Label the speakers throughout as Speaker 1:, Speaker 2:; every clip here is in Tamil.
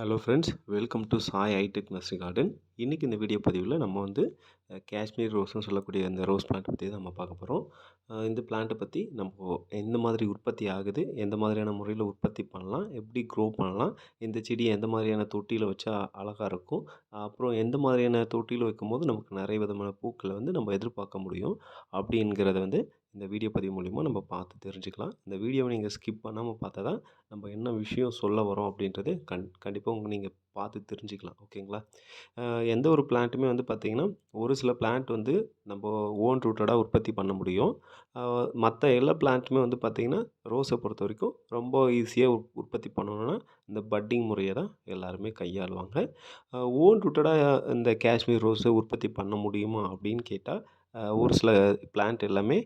Speaker 1: hello friends welcome to Sai hi-tech nursery garden இன்றைக்கி இந்த வீடியோ பதிவில் நம்ம வந்து காஷ்மீர் ரோஸ்னு சொல்லக்கூடிய இந்த ரோஸ் பிளான்ட் பற்றி தான் நம்ம பார்க்க போகிறோம் இந்த பிளான்ட்டை பற்றி நம்ம எந்த மாதிரி உற்பத்தி ஆகுது எந்த மாதிரியான முறையில் உற்பத்தி பண்ணலாம் எப்படி க்ரோ பண்ணலாம் இந்த செடி எந்த மாதிரியான தொட்டியில் வச்சா அழகாக இருக்கும் அப்புறம் எந்த மாதிரியான தொட்டியில் வைக்கும்போது நமக்கு நிறைய விதமான பூக்களை வந்து நம்ம எதிர்பார்க்க முடியும் அப்படிங்கிறத வந்து இந்த வீடியோ பதிவு மூலிமா நம்ம பார்த்து தெரிஞ்சுக்கலாம். இந்த வீடியோவை நீங்கள் ஸ்கிப் பண்ணாமல் பார்த்தா தான் நம்ம என்ன விஷயம் சொல்ல வரோம் அப்படின்றது கண் கண்டிப்பாக உங்கள் நீங்கள் பார்த்து தெரிஞ்சுக்கலாம். ஓகேங்களா? எந்த ஒரு பிளான்ட்டுமே வந்து பார்த்திங்கன்னா ஒரு சில பிளான்ட் வந்து நம்ம ஓன் ரூட்டடாக உற்பத்தி பண்ண முடியும். மற்ற எல்லா பிளான்ட்டுமே வந்து பார்த்திங்கன்னா ரோஸை பொறுத்த வரைக்கும் ரொம்ப ஈஸியாக உற்பத்தி பண்ணணும்னா இந்த பட்டிங் முறையை தான் எல்லாருமே கையாளுவாங்க. ஓன் ரூட்டடாக இந்த காஷ்மீர் ரோஸை உற்பத்தி பண்ண முடியுமா அப்படின்னு கேட்டால் ஒரு சில பிளான்ட் எல்லாமே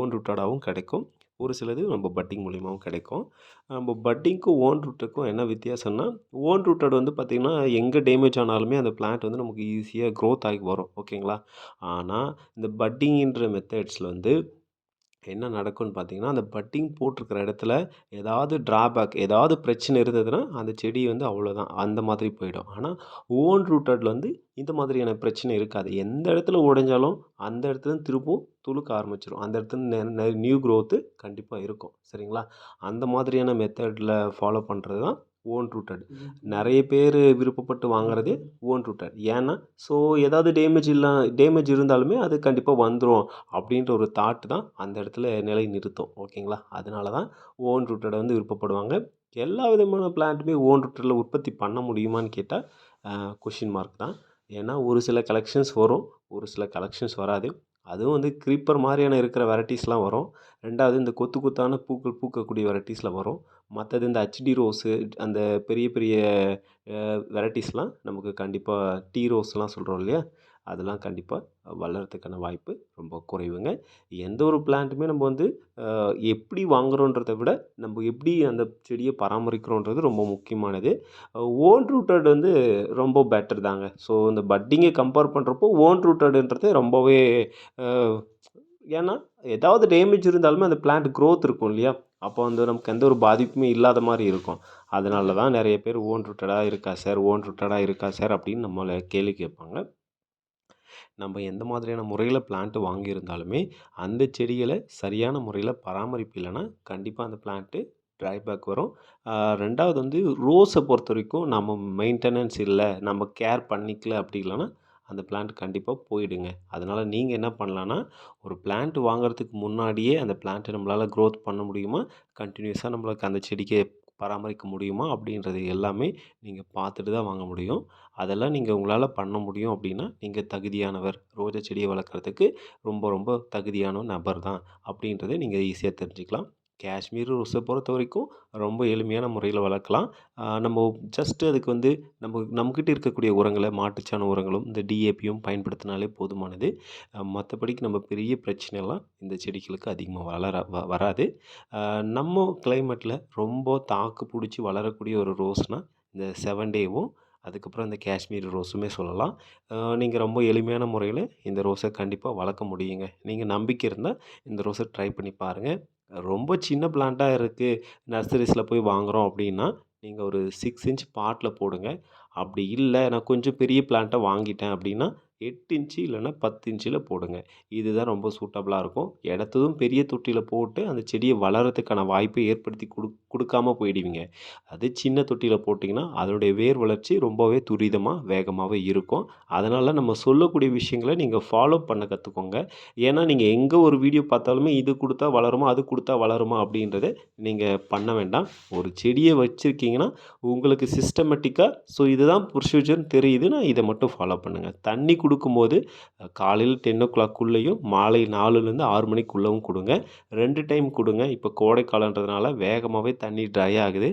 Speaker 1: ஓன் ரூட்டடாகவும் கிடைக்கும். ஒரு சிலது நம்ம பட்டிங் மூலியமாகவும் கிடைக்கும். நம்ம பட்டிங்க்கும் ஓன் ரூட்டுக்கும் என்ன வித்தியாசம்னா ஓன் ரூட்டட் வந்து பார்த்திங்கன்னா எங்கே டேமேஜ் ஆனாலுமே அந்த பிளான்ட் வந்து நமக்கு ஈஸியாக க்ரோத் ஆகி வரும். ஓகேங்களா ஆனால் இந்த பட்டிங்கிற மெத்தட்ஸில் வந்து என்ன நடக்கும்னு பார்த்தீங்கன்னா அந்த பட்டிங் போட்டிருக்கிற இடத்துல ஏதாவது ட்ராபேக் ஏதாவது பிரச்சனை இருந்ததுன்னா அந்த செடி வந்து அவ்வளோதான் அந்த மாதிரி போயிடும். ஆனால் ஓன் ரூட்டடில் வந்து இந்த மாதிரியான பிரச்சனை இருக்காது. எந்த இடத்துல உடைஞ்சாலும் அந்த இடத்துல திரும்பவும் துளுக்க ஆரம்பிச்சிடும் அந்த இடத்துல நியூ க்ரோத்து கண்டிப்பாக இருக்கும். சரிங்களா? அந்த மாதிரியான மெத்தடில் ஃபாலோ பண்ணுறது தான் ஓன் ரூட்டட் நிறைய பேர் விருப்பப்பட்டு வாங்குறதே ஓன் ரூட்டட் ஏன்னா ஸோ ஏதாவது டேமேஜ் இல்லை டேமேஜ் இருந்தாலுமே அது கண்டிப்பாக வந்துடும் அப்படின்ற ஒரு தாட் தான் அந்த இடத்துல நிலை நிறுத்தும். ஓகேங்களா? அதனால தான் ஓன் ரூட்டடை வந்து விருப்பப்படுவாங்க. எல்லா விதமான பிளான்ட்டுமே ஓன் ரூட்டடில் உற்பத்தி பண்ண முடியுமான்னு கேட்டால் கொஷின் மார்க் தான். ஏன்னா ஒரு சில கலெக்ஷன்ஸ் வரும் ஒரு சில கலெக்ஷன்ஸ் வராது. அதுவும் வந்து க்ரீப்பர் மாதிரியான இருக்கிற வெரைட்டிஸ்லாம் வரும். ரெண்டாவது இந்த கொத்து கொத்தான பூக்கள் பூக்கக்கூடிய வெரைட்டிஸில் வரும். மற்றது இந்த ஹச்டி ரோஸு அந்த பெரிய பெரிய வெரைட்டிஸ்லாம் நமக்கு கண்டிப்பாக டீ ரோஸ்லாம் சொல்கிறோம் இல்லையா? அதெல்லாம் கண்டிப்பாக வளர்கிறதுக்கான வாய்ப்பு ரொம்ப குறைவுங்க. எந்த ஒரு பிளான்ட்டுமே நம்ம வந்து எப்படி வாங்குறோன்றதை விட நம்ம எப்படி அந்த செடியை பராமரிக்கிறோன்றது ரொம்ப முக்கியமானது. ஓன் ரூட்டட் வந்து ரொம்ப பெட்டர் தாங்க. ஸோ இந்த பட்டிங்கை கம்பேர் பண்ணுறப்போ ஓன் ரூட்டடுன்றது ரொம்பவே ஏன்னா ஏதாவது டேமேஜ் இருந்தாலுமே அந்த பிளான்ட் க்ரோத் இருக்கும் இல்லையா? அப்போ வந்து நமக்கு எந்த ஒரு பாதிப்புமே இல்லாத மாதிரி இருக்கும். அதனால தான் நிறைய பேர் ஓன் ரூட்டடாக இருக்கா சார் ஓன் ரூட்டடாக இருக்கா சார் அப்படின்னு நம்மளை கேள்வி கேட்பாங்க. நம்ம எந்த மாதிரியான முறையில் பிளான்ட்டு வாங்கியிருந்தாலுமே அந்த செடிகளை சரியான முறையில் பராமரிப்பு இல்லைன்னா கண்டிப்பாக அந்த பிளான்ட்டு ட்ரைபேக் வரும். ரெண்டாவது வந்து ரோஸை பொறுத்த வரைக்கும் நம்ம மெயின்டெனன்ஸ் இல்லை நம்ம கேர் பண்ணிக்கல அப்படி இல்லைன்னா அந்த பிளான்ட் கண்டிப்பாக போயிடுங்க. அதனால் நீங்கள் என்ன பண்ணலான்னா ஒரு பிளான்ட் வாங்குறதுக்கு முன்னாடியே அந்த பிளான்ட்டை நம்மளால் க்ரோத் பண்ண முடியுமா? கண்டினியூஸாக நம்மளுக்கு அந்த செடிக்கு பராமரிக்க முடியுமா? அப்படின்றது எல்லாமே நீங்கள் பார்த்துட்டு தான் வாங்க முடியும். அதெல்லாம் நீங்கள் உங்களால் பண்ண முடியும் அப்படின்னா நீங்கள் தகுதியானவர் ரோஜா செடியை வளர்க்குறதுக்கு ரொம்ப ரொம்ப தகுதியான நபர் தான் அப்படின்றத நீங்கள் ஈஸியாக தெரிஞ்சுக்கலாம். காஷ்மீர் ரோஸை பொறுத்த வரைக்கும் ரொம்ப எளிமையான முறையில் வளர்க்கலாம். நம்ம ஜஸ்ட்டு அதுக்கு வந்து நம்ம நம்மக்கிட்ட இருக்கக்கூடிய உரங்களை மாட்டுச்சாண உரங்களும் இந்த டிஏபியும் பயன்படுத்தினாலே போதுமானது. மற்றபடிக்கு நம்ம பெரிய பிரச்சனைலாம் இந்த செடிகளுக்கு அதிகமாக வளர வ வராது. நம்ம கிளைமேட்டில் ரொம்ப தாக்கு பிடிச்சி வளரக்கூடிய ஒரு ரோஸ்னால் இந்த செவன் டேவும் அதுக்கப்புறம் இந்த காஷ்மீர் ரோஸுமே சொல்லலாம். நீங்கள் ரொம்ப எளிமையான முறையில் இந்த ரோஸை கண்டிப்பாக வளர்க்க முடியுங்க. நீங்கள் நம்பிக்கை இருந்தால் இந்த ரோஸை ட்ரை பண்ணி பாருங்கள் ரொம்ப சின்ன பிளான்ட்டாக இருக்குது நர்சரிஸில் போய் வாங்குகிறோம் அப்படின்னா நீங்கள் ஒரு சிக்ஸ் இன்ச் பாட்டில் போடுங்க. அப்படி இல்லை நான் கொஞ்சம் பெரிய பிளான்ட்டாக வாங்கிட்டேன் அப்படின்னா எட்டு இன்ச்சு இல்லைன்னா பத்து இன்ச்சில் போடுங்க. இதுதான் ரொம்ப சூட்டபுளாக இருக்கும். இடத்ததும் பெரிய தொட்டியில் போட்டு அந்த செடியை வளர்கிறதுக்கான வாய்ப்பை ஏற்படுத்தி கொடு கொடுக்காம போயிடுவீங்க. அது சின்ன தொட்டியில் போட்டிங்கன்னா அதனுடைய வேர் வளர்ச்சி ரொம்பவே துரிதமாக வேகமாகவே இருக்கும். அதனால் நம்ம சொல்லக்கூடிய விஷயங்களை நீங்கள் ஃபாலோ பண்ண கற்றுக்கோங்க ஏன்னா நீங்கள் எங்கே ஒரு வீடியோ பார்த்தாலுமே இது கொடுத்தா வளருமா அது கொடுத்தா வளருமா அப்படின்றத நீங்கள் பண்ண வேண்டாம். ஒரு செடியை வச்சுருக்கீங்கன்னா உங்களுக்கு சிஸ்டமேட்டிக்காக ஸோ இதுதான் ப்ரொசீஜர்னு நான் இதை மட்டும் ஃபாலோ பண்ணுங்கள் தண்ணி கொடு கொடுக்கும்போது காலையில் டென் ஓ கிளாக்குள்ளேயும் மாலை நாலுலேருந்து ஆறு மணிக்குள்ளவும் கொடுங்க. ரெண்டு டைம் கொடுங்க. இப்போ கோடை காலன்றதுனால வேகமாகவே தண்ணி ட்ரை ஆகுது.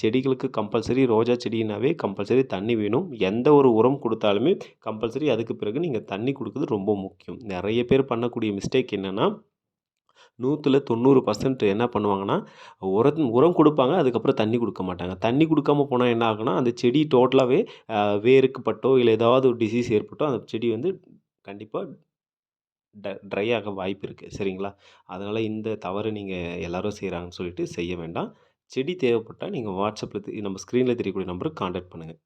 Speaker 1: செடிகளுக்கு கம்பல்சரி ரோஜா செடினாவே கம்பல்சரி தண்ணி வேணும். எந்த ஒரு உரம் கொடுத்தாலுமே கம்பல்சரி அதுக்கு பிறகு நீங்கள் தண்ணி கொடுக்குறது ரொம்ப முக்கியம். நிறைய பேர் பண்ணக்கூடிய மிஸ்டேக் என்னென்னா நூற்றில் தொண்ணூறு பர்சன்ட் என்ன பண்ணுவாங்கன்னா உரம் உரம் கொடுப்பாங்க அதுக்கப்புறம் தண்ணி கொடுக்க மாட்டாங்க. தண்ணி கொடுக்காம போனால் என்ன ஆகுனா அந்த செடி டோட்டலாகவே வேருக்கு பட்டோ இல்லை ஏதாவது ஒரு டிசீஸ் ஏற்பட்டோ அந்த செடி வந்து கண்டிப்பாக ட ட்ரை ஆக வாய்ப்பு இருக்குது சரிங்களா? அதனால் இந்த தவறு நீங்கள் எல்லோரும் செய்கிறாங்கன்னு சொல்லிட்டு செய்ய வேண்டாம். செடி தேவைப்பட்டால் நீங்கள் வாட்ஸ்அப்பில் நம்ம ஸ்க்ரீனில் தெரியக்கூடிய நம்பருக்கு காண்டாக்ட் பண்ணுங்கள்